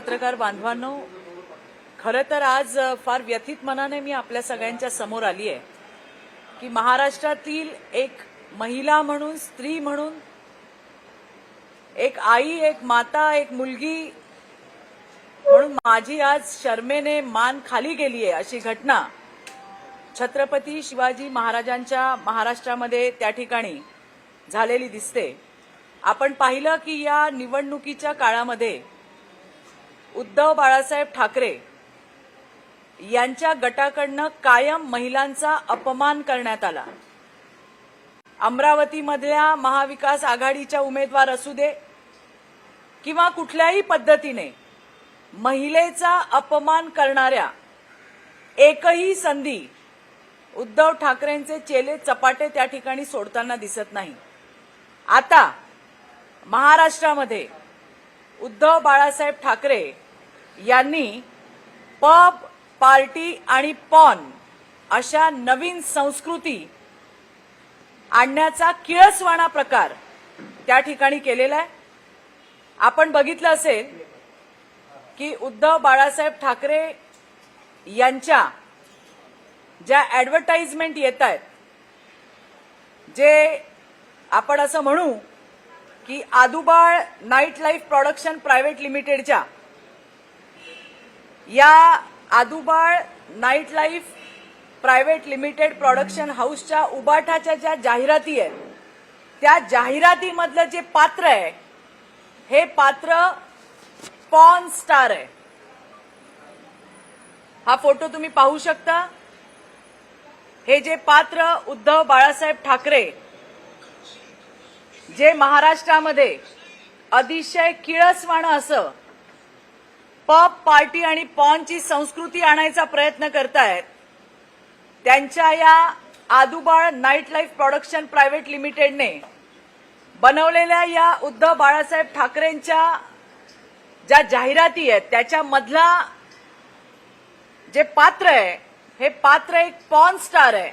पत्रकार बांधवांनो खरं तर आज फार व्यथित मनाने मी आपल्या सगळ्यांच्या समोर आली आहे की महाराष्ट्रातील एक महिला म्हणून स्त्री म्हणून एक आई एक माता एक मुलगी म्हणून माझी आज शर्मेने मान खाली गेली आहे अशी घटना छत्रपती शिवाजी महाराजांच्या महाराष्ट्रामध्ये त्या ठिकाणी झालेली दिसते. आपण पाहिलं की या निवडणुकीच्या काळामध्ये उद्धव बाळासाहेब ठाकरे यांच्या गटाकडनं कायम महिलांचा अपमान करण्यात आला. अमरावतीमधल्या महाविकास आघाडीच्या उमेदवार असू दे किंवा कुठल्याही पद्धतीने महिलेचा अपमान करणाऱ्या एकही संधी उद्धव ठाकरेंचे चेले चपाटे त्या ठिकाणी सोडताना दिसत नाही. आता महाराष्ट्रामध्ये उद्धव बाळासाहेब ठाकरे यांनी पब पार्टी आणि पॉन अशा नवीन संस्कृती आणण्याचा किळसवाणा प्रकार त्या ठिकाणी केलेला आहे. आपण बघितलं असेल की उद्धव बाळासाहेब ठाकरे यांच्या ज्या ॲडव्हर्टाईजमेंट येत आहेत जे आपण असं म्हणू की Adubal night life production private लिमिटेडच्या या Adubal night life private limited production हाऊसच्या उबाठाच्या ज्या जाहिराती आहेत त्या जाहिरातीमधलं जे पात्र आहे हे पात्र पॉन स्टार आहे. हा फोटो तुम्ही पाहू शकता. हे जे पात्र उद्धव बाळासाहेब ठाकरे जे महाराष्ट्रामध्ये अतिशय किळसवाणं असं पब पार्टी आणि पॉनची संस्कृती आणायचा प्रयत्न करतायत त्यांच्या या Adubal night life production private लिमिटेडने बनवलेल्या या उद्धव बाळासाहेब ठाकरेंच्या ज्या जाहिराती आहेत त्याच्यामधला जे पात्र आहे हे पात्र एक पॉन स्टार आहे.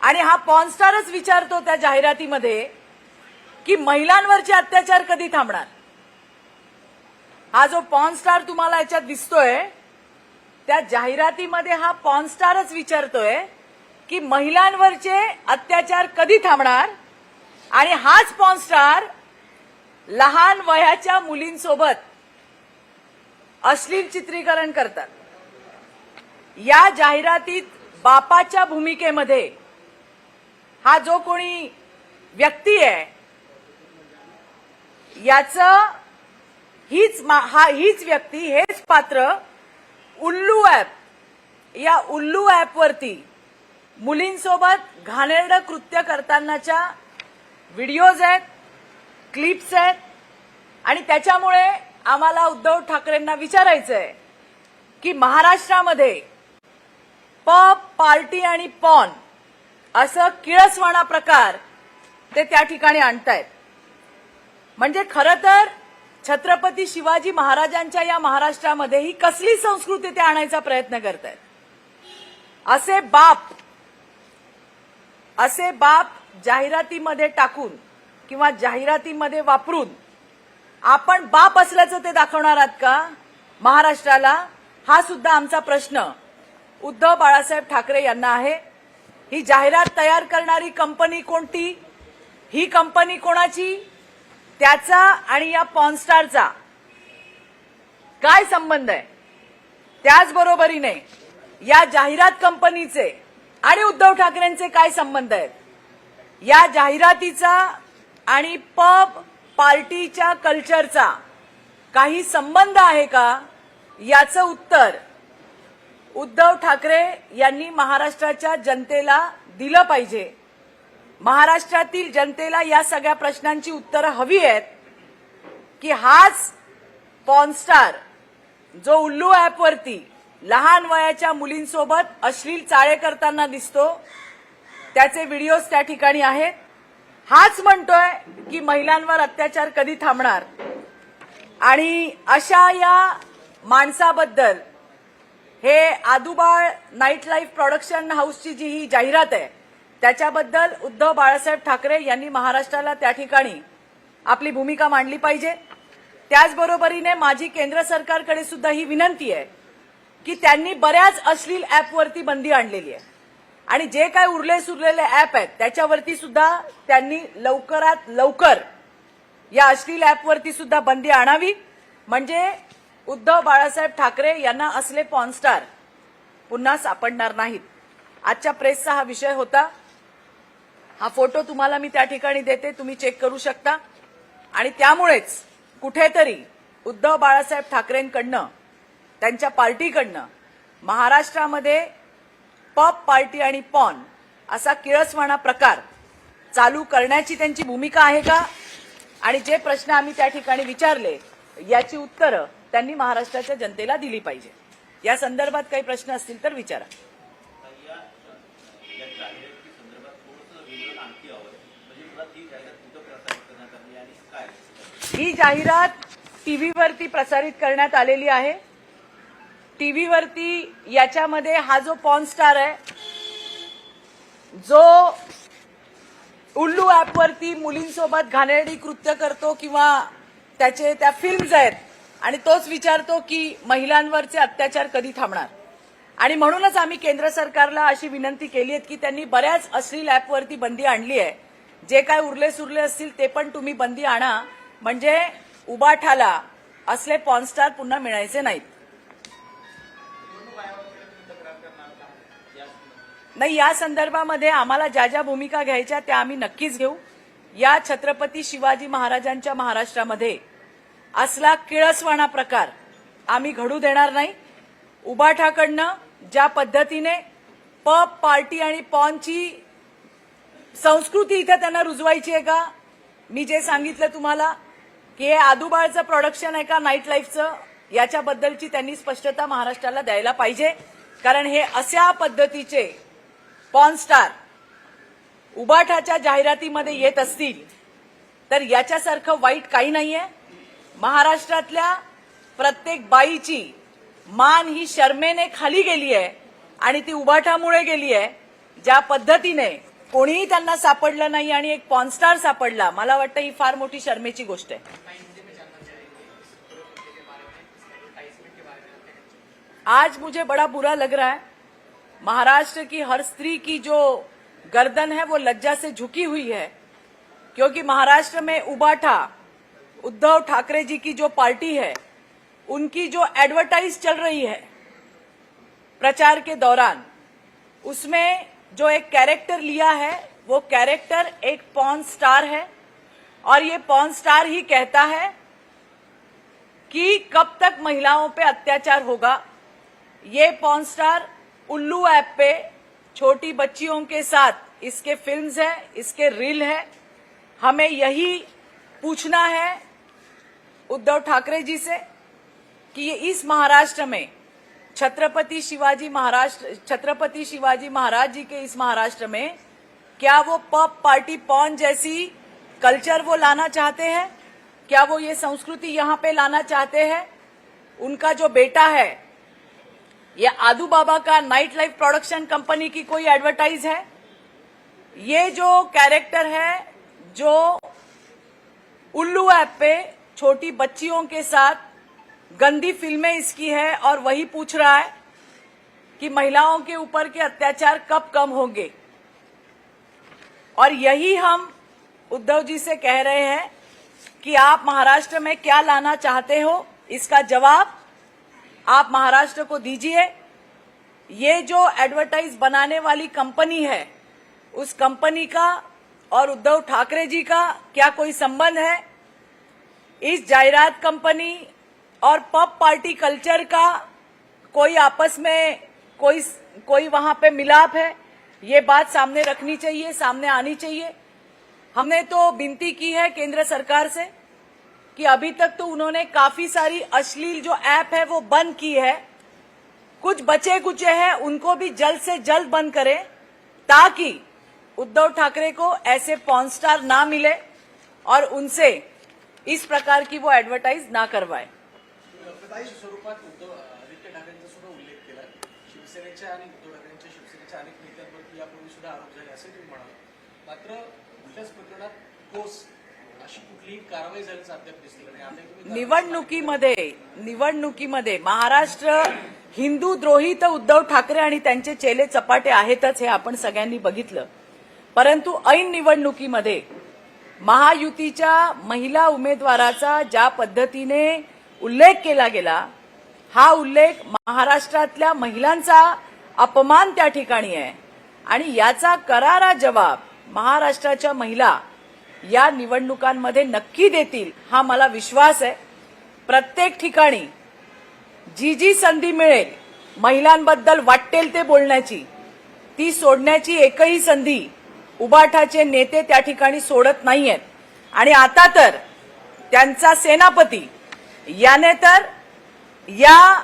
आणि हा पॉन स्टारच विचारतो त्या जाहिरातीमध्ये की महिलांवरचे अत्याचार कधी थांबणार? हा जो पॉन स्टार तुम्हाला याच्यात दिसतोय त्या जाहिरातीमध्ये हा पॉन स्टारच विचारतोय की महिलांवरचे अत्याचार कधी थांबणार? आणि हाच पॉन स्टार लहान वयाच्या मुलींसोबत अश्लील चित्रीकरण करतात. या जाहिरातीत बापाच्या भूमिकेमध्ये हा जो कोणी व्यक्ती आहे याचं हीच हा हीच व्यक्ती हेच पात्र उल्लू ॲप या उल्लू ॲपवरती मुलींसोबत घाणेरडं कृत्य करतानाच्या व्हिडिओज आहेत क्लिप्स आहेत आणि त्याच्यामुळे आम्हाला उद्धव ठाकरेंना विचारायचं आहे की महाराष्ट्रामध्ये पब पार्टी आणि पॉन असं किळसवाणा प्रकार ते त्या ठिकाणी आणतायत. म्हणजे खरं तर छत्रपती शिवाजी महाराजांच्या या महाराष्ट्रामध्ये ही कसली संस्कृती ते आणायचा प्रयत्न करत आहेत असे बाप असे बाप जाहिरातीमध्ये टाकून किंवा जाहिरातीमध्ये वापरून आपण बाप असल्याचं ते दाखवणार आहात का? महाराष्ट्राला हा सुद्धा आमचा प्रश्न उद्धव बाळासाहेब ठाकरे यांना आहे. ही जाहिरात तयार करणारी कंपनी कोणती? ही कंपनी कोणाची? त्याचा आणि या पॉनस्टारचा काय संबंध आहे? त्याचबरोबरीने या जाहिरात कंपनीचे आणि उद्धव ठाकरेंचे काय संबंध आहेत? या जाहिरातीचा आणि पब पार्टीच्या कल्चरचा काही संबंध आहे का? याचं उत्तर उद्धव ठाकरे यांनी महाराष्ट्राच्या जनतेला दिलं पाहिजे. महाराष्ट्रातील जनतेला या सगळ्या प्रश्नांची उत्तरं हवी आहेत की हाच पॉनस्टार जो उल्लू ॲपवरती लहान वयाच्या मुलींसोबत अश्लील चाळे करताना दिसतो त्याचे व्हिडिओज त्या ठिकाणी आहेत. हाच म्हणतोय की महिलांवर अत्याचार कधी थांबणार? आणि अशा या माणसाबद्दल हे आदुबाळ नाईट लाईफ प्रोडक्शन हाऊसची जी ही जाहिरात आहे त्याच्याबद्दल उद्धव बाळासाहेब ठाकरे यांनी महाराष्ट्राला त्या ठिकाणी आपली भूमिका मांडली पाहिजे. त्याचबरोबरीने माझी केंद्र सरकारकडे सुद्धा ही विनंती आहे की त्यांनी बऱ्याच अश्लील ऍपवरती बंदी आणलेली आहे. आणि जे काय उरले सुरलेले ऍप आहेत त्याच्यावरती सुद्धा त्यांनी लवकरात लवकर या अश्लील ऍपवरती सुद्धा बंदी आणावी. म्हणजे उद्धव बाळासाहेब ठाकरे यांना असले पॉनस्टार पुन्हा सापडणार नाहीत. आजच्या प्रेसचा हा विषय होता. हा फोटो तुम्हाला मी त्या ठिकाणी देते तुम्ही चेक करू शकता. आणि त्यामुळेच कुठेतरी उद्धव बाळासाहेब ठाकरेंकडनं त्यांच्या पार्टीकडनं महाराष्ट्रामध्ये पप पार्टी आणि पॉन असा किळसवाणा प्रकार चालू करण्याची त्यांची भूमिका आहे का? आणि जे प्रश्न आम्ही त्या ठिकाणी विचारले याची उत्तरं त्यांनी महाराष्ट्राच्या जनतेला दिली पाहिजे. या संदर्भात काही प्रश्न असतील तर विचारा या या जाहिराती संदर्भात थोडंसं विवरण आणखी हवं म्हणजे तुला ती जाहिरात कुठं प्रसारित करण्यात आली आणि काय ही जाहिरात टीव्हीवरती प्रसारित करण्यात आलेली आहे. टीव्हीवरती याच्यामध्ये हा जो पॉन स्टार आहे जो उल्लू ऍपवरती मुलींसोबत घाणेरडी कृत्य करतो किंवा त्याचे त्या फिल्म्स आहेत आणि तोच विचारतो की महिलांवरचे अत्याचार कधी थांबणार? आणि म्हणूनच आम्ही केंद्र सरकारला अशी विनंती केली आहे की त्यांनी बऱ्याच अश्लील ऍपवरती बंदी आणली आहे. जे काय उरले सुरले असतील ते पण तुम्ही बंदी आणा. म्हणजे उबाठाला असले पॉनस्टार पुन्हा मिळायचे नाहीत. नाही या संदर्भामध्ये आम्हाला ज्या ज्या भूमिका घ्यायच्या त्या आम्ही नक्कीच घेऊ. या छत्रपती शिवाजी महाराजांच्या महाराष्ट्रामध्ये असला किळसवाणा प्रकार आम्ही घडू देणार नाही. उबाठाकडनं ज्या पद्धतीने पब पार्टी आणि पॉनची संस्कृती इथं त्यांना रुजवायची आहे का? मी जे सांगितलं तुम्हाला की हे आदुबाळचं प्रोडक्शन आहे का नाईट लाईफचं याच्याबद्दलची त्यांनी स्पष्टता महाराष्ट्राला द्यायला पाहिजे. कारण हे अशा पद्धतीचे पॉनस्टार उबाठाच्या जाहिरातीमध्ये येत असतील तर याच्यासारखं वाईट काही नाहीये. महाराष्ट्रातल्या प्रत्येक बाईची मान ही शर्मेने खाली गेली आहे आणि ती उबाठामुळे गेली आहे ज्या पद्धतीने कोणीही त्यांना सापडलं नाही आणि एक पॉनस्टार सापडला, मला वाटतं ही फार मोठी शर्मेची गोष्ट आहे. आज मुझे बड़ा बुरा लग रहा है. महाराष्ट्र की हर स्त्री की जो गर्दन है, वो लज्जा से झुकी हुई है, क्योंकि महाराष्ट्र में उबाठा, उद्धव ठाकरे जी की जो पार्टी है, उनकी जो एडवर्टाइज चल रही है प्रचार के दौरान, उसमें जो एक कैरेक्टर लिया है, वो कैरेक्टर एक पॉन स्टार है और ये पॉन स्टार ही कहता है कि कब तक महिलाओं पे अत्याचार होगा। ये पॉन स्टार उल्लू ऐप पे छोटी बच्चियों के साथ, इसके फिल्म्स है, इसके रील है। हमें यही पूछना है उद्धव ठाकरे जी से कि ये इस महाराष्ट्र में छत्रपति शिवाजी महाराष्ट्र छत्रपति शिवाजी महाराज जी के इस महाराष्ट्र में क्या वो पब पार्टी पॉन जैसी कल्चर वो लाना चाहते हैं? क्या वो ये संस्कृति यहाँ पे लाना चाहते हैं? उनका जो बेटा है, ये आदू बाबा का नाइट लाइफ प्रोडक्शन कंपनी की कोई एडवर्टाइज है? ये जो कैरेक्टर है, जो उल्लू ऐप पे छोटी बच्चियों के साथ गंदी फ़िल्में इसकी है और वही पूछ रहा है कि महिलाओं के ऊपर के अत्याचार कब कम होंगे। और यही हम उद्धव जी से कह रहे हैं कि आप महाराष्ट्र में क्या लाना चाहते हो? इसका जवाब आप महाराष्ट्र को दीजिए। ये जो एडवर्टाइज बनाने वाली कंपनी है, उस कंपनी का और उद्धव ठाकरे जी का क्या कोई संबंध है? इस जायरात कंपनी और पब पार्टी कल्चर का कोई आपस में कोई कोई वहाँ पे मिलाप है, ये बात सामने रखनी चाहिए, सामने आनी चाहिए। हमने तो विनती की है केंद्र सरकार से कि अभी तक तो उन्होंने काफ़ी सारी अश्लील जो ऐप है वो बंद की है। कुछ बचे कुचे हैं, उनको भी जल्द से जल्द बंद करें, ताकि उद्धव ठाकरे को ऐसे पॉन स्टार ना मिले और उनसे इस प्रकार की वो एडवर्टाइज ना करवाए। स्थायी स्वरूपात उद्धव आदित्य ठाकरेंचा सुद्धा उल्लेख केला. शिवसेनेच्या आणि उद्धव ठाकरेंच्या शिवसेनेच्या अनेक नेत्यांवरती यापूर्वी सुद्धा आरोप झाले असे तुम्ही म्हणाल मात्र कुठल्याच प्रकरणात ठोस अशी कुठलीही कारवाई झाल्याचं अद्याप दिसली निवडणुकीमध्ये निवडणुकीमध्ये महाराष्ट्र हिंदू द्रोही तर उद्धव ठाकरे आणि त्यांचे चेले चपाटे आहेतच हे आपण सगळ्यांनी बघितलं. परंतु ऐन निवडणुकीमध्ये महायुतीच्या महिला उमेदवाराचा ज्या पद्धतीने उल्लेख केला गेला हा उल्लेख महाराष्ट्रातल्या महिलांचा अपमान त्या ठिकाणी आहे. आणि याचा करारा जबाब महाराष्ट्राच्या महिला या निवडणुकांमध्ये नक्की देतील हा मला विश्वास आहे. प्रत्येक ठिकाणी जी जी संधी मिळेल महिलांबद्दल वाटेल ते बोलण्याची ती सोडण्याची एकही संधी उबाठाचे नेते त्या ठिकाणी सोडत नाहीयेत. आणि आता तर त्यांचा सेनापती याने तर या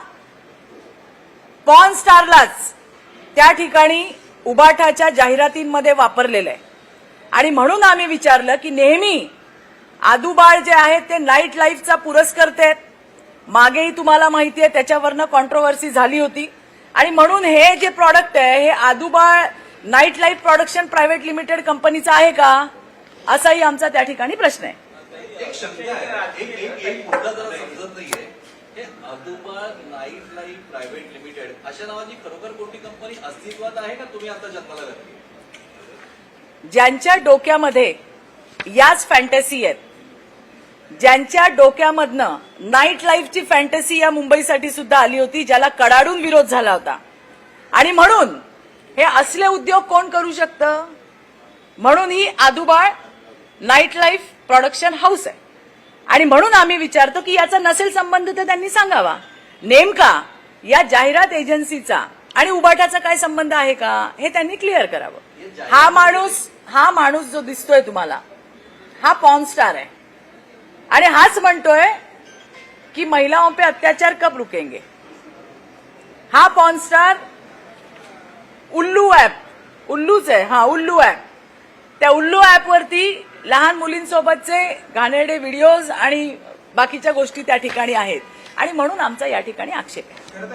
पॉन स्टारलाच त्या ठिकाणी उबाठाच्या जाहिरातींमध्ये वापरलेलं आहे. आणि म्हणून आम्ही विचारलं की नेहमी आदुबाळ जे आहेत ते नाईट लाईफचा पुरस्कर्ते आहेत. मागेही तुम्हाला माहिती आहे त्याच्यावरनं कॉन्ट्रोवर्सी झाली होती. आणि म्हणून हे जे प्रॉडक्ट आहे हे Adubal night life production private limited कंपनीचं आहे का? असाही आमचा त्या ठिकाणी प्रश्न आहे. एक शंका आहे. एक एक एक मुद्दा जरा समजत नाहीये. हे Aduba night life private limited अशा नावाची खरोखर कोणती कंपनी अस्तित्वात आहे का तुम्ही आता जन्माला घातली ज्यांच्या डोक्यामध्ये याच फॅन्टसी आहेत. ज्यांच्या डोक्यामधनं नाईट लाईफची फॅन्टसी या मुंबईसाठी सुद्धा आली होती ज्याला कडाडून विरोध झाला होता. आणि म्हणून हे असले उद्योग कोण करू शकतं? म्हणून ही Adubal night life production house आहे. आणि म्हणून आम्ही विचारतो की याचा नसेल संबंध तर त्यांनी सांगावा. नेमका या जाहिरात एजन्सीचा आणि उबाटाचा काय संबंध आहे का हे त्यांनी क्लिअर करावं. हा माणूस हा माणूस जो दिसतोय तुम्हाला हा पॉन स्टार आहे. आणि हाच म्हणतोय की महिलाओं पे अत्याचार कब रुकेंगे? हा पॉन स्टार उल्लू ऍप उल्लूच आहे हा उल्लू ऍप त्या उल्लू ऍपवरती लहान मुलींसोबतचे घाणेरडे व्हिडिओज आणि बाकीच्या गोष्टी त्या ठिकाणी आहेत. आणि म्हणून आमचा या ठिकाणी आक्षेप आहे.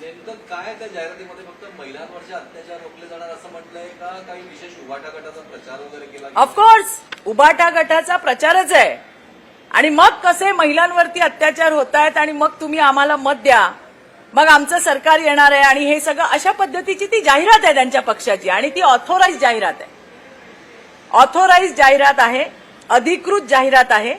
नेमकं काय त्या जाहिरातीमध्ये फक्त महिलांवरचे अत्याचार रोखले जाणार असं म्हटलंय का? काही विशेष उभाटा गटाचा प्रचार वगैरे केला? ऑफकोर्स उबाटा गटाचा प्रचारच आहे. आणि मग कसे महिलांवरती अत्याचार होत आहेत आणि मग तुम्ही आम्हाला मत द्या? मग आमचं सरकार येणार आहे आणि हे सगळं अशा पद्धतीची ती जाहिरात आहे त्यांच्या पक्षाची आणि ती ऑथोराईज जाहिरात आहे. ऑथोराईज जाहिरात आहे अधिकृत जाहिरात आहे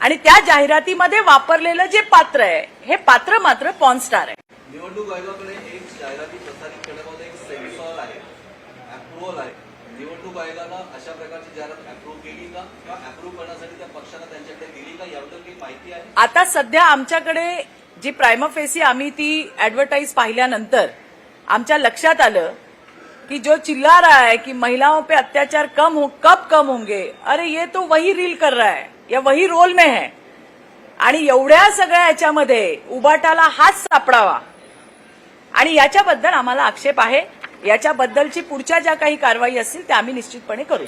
आणि त्या जाहिरातीमध्ये वापरलेलं जे पात्र आहे हे पात्र मात्र पॉनस्टार आहे. निवडणूक आयोगाकडे एक जाहिराती प्रसारित करण्यामध्ये एक सेन्सॉर आहे अप्रुव्हल आहे. निवडणूक आयोगानं अशा प्रकारची जाहिरात अप्रूव्ह केली का? किंवा अप्रूव्ह करण्यासाठी त्या पक्षानं त्यांच्याकडे दिली का? याबद्दल काही माहिती आहे? आता सध्या आमच्याकडे जी प्रायमफेसी आम्ही ती ॲडव्हर्टाईज पाहिल्यानंतर आमच्या लक्षात आलं कि जो चिल्ला रहा है कि महिलाओं पे अत्याचार कम हो कब कम होंगे? अरे ये तो वही रील कर रहा है या वही रोल में है। आणि एवढ्या सगळ्या याच्यामध्ये उबाटाला हाच सापडावा. आणि याच्याबद्दल आम्हाला आक्षेप आहे. याच्याबद्दलची पुढच्या ज्या काही कारवाई असतील त्या आम्ही निश्चितपणे करू.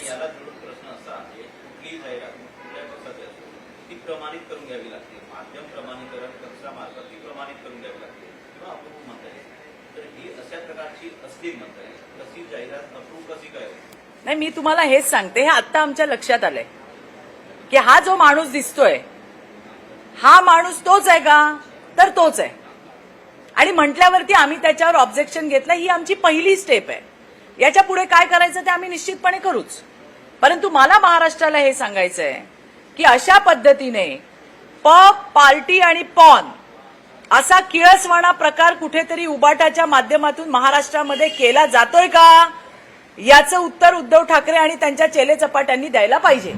प्रमाणित करून घ्यावी लागते माध्यम प्रमाणीकरण कक्षा मार्फत ती प्रमाणित करून घ्यावी लागते किंवा अप्रूव्ह म्हणता येईल तर ही अशा प्रकारची असली म्हणता येईल तशी जाहिरात अप्रूव्ह कशी काय होईल नाही मी तुम्हाला हेच सांगते. हे आत्ता आमच्या लक्षात आलंय. की हा जो माणूस दिसतोय हा माणूस तोच आहे का? तर तोच आहे. आणि म्हटल्यावरती आम्ही त्याच्यावर ऑब्जेक्शन घेतलं. ही आमची पहिली स्टेप आहे. याच्यापुढे काय करायचं ते आम्ही निश्चितपणे करूच. परंतु मला महाराष्ट्राला हे सांगायचं आहे की अशा पद्धतीने पब पार्टी आणि पॉन असा किळसवाणा प्रकार कुठेतरी उबाटाच्या माध्यमातून महाराष्ट्रामध्ये केला जातोय का? याचं उत्तर उद्धव ठाकरे आणि त्यांच्या चेले चपाट्यांनी द्यायला पाहिजे.